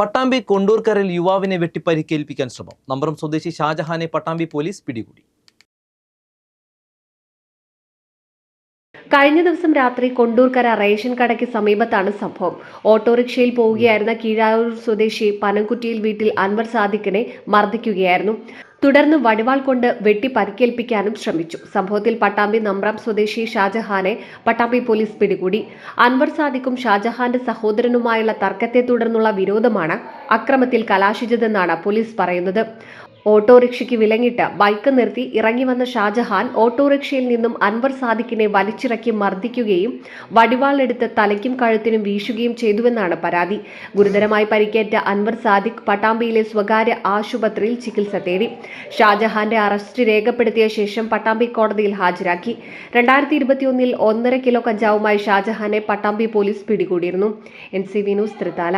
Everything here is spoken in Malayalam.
പട്ടാമ്പി കൊണ്ടൂർക്കരയിൽ യുവാവിനെ വെട്ടിപ്പരിക്കേൽപ്പിക്കാൻ ശ്രമം. നമ്പറും സ്വദേശി ഷാജഹാനെ പട്ടാമ്പി പോലീസ് പിടികൂടി. കഴിഞ്ഞ ദിവസം രാത്രി കൊണ്ടൂർക്കര റേഷൻ കടയ്ക്ക് സമീപത്താണ് സംഭവം. ഓട്ടോറിക്ഷയിൽ പോവുകയായിരുന്ന കീഴായൂർ സ്വദേശി പനംകുറ്റിയിൽ വീട്ടിൽ അൻവർ സാദിഖിനെ മർദ്ദിക്കുകയായിരുന്നു. തുടർന്ന് വടിവാൾ കൊണ്ട് വെട്ടി പരിക്കേൽപ്പിക്കാനും ശ്രമിച്ചു. സംഭവത്തിൽ പട്ടാമ്പി നമ്പ്രാം സ്വദേശി ഷാജഹാനെ പട്ടാമ്പി പോലീസ് പിടികൂടി. അൻവർ സാദിക്കും ഷാജഹാന്റെ സഹോദരനുമായുള്ള തർക്കത്തെ തുടർന്നുള്ള വിരോധമാണ് അക്രമത്തിൽ കലാശിച്ചതെന്നാണ് പോലീസ് പറയുന്നത്. ഓട്ടോറിക്ഷയ്ക്ക് വിലങ്ങിട്ട് ബൈക്ക് നിർത്തി ഇറങ്ങി വന്ന ഷാജഹാൻ ഓട്ടോറിക്ഷയിൽ നിന്നും അൻവർ സാദിഖിനെ വലിച്ചിറക്കി മർദ്ദിക്കുകയും വടിവാളെടുത്ത് തലയ്ക്കും കഴുത്തിനും വീശുകയും ചെയ്തുവെന്നാണ് പരാതി. ഗുരുതരമായി പരിക്കേറ്റ അൻവർ സാദിഖ് പട്ടാമ്പിയിലെ സ്വകാര്യ ആശുപത്രിയിൽ ചികിത്സ തേടി. ഷാജഹാന്റെ അറസ്റ്റ് രേഖപ്പെടുത്തിയ ശേഷം പട്ടാമ്പി കോടതിയിൽ ഹാജരാക്കി. രണ്ടായിരത്തി ഇരുപത്തിയൊന്നിൽ ഒന്നര കിലോ കഞ്ചാവുമായി ഷാജഹാനെ പട്ടാമ്പി പോലീസ് പിടികൂടിയിരുന്നു. N C news Thrithala.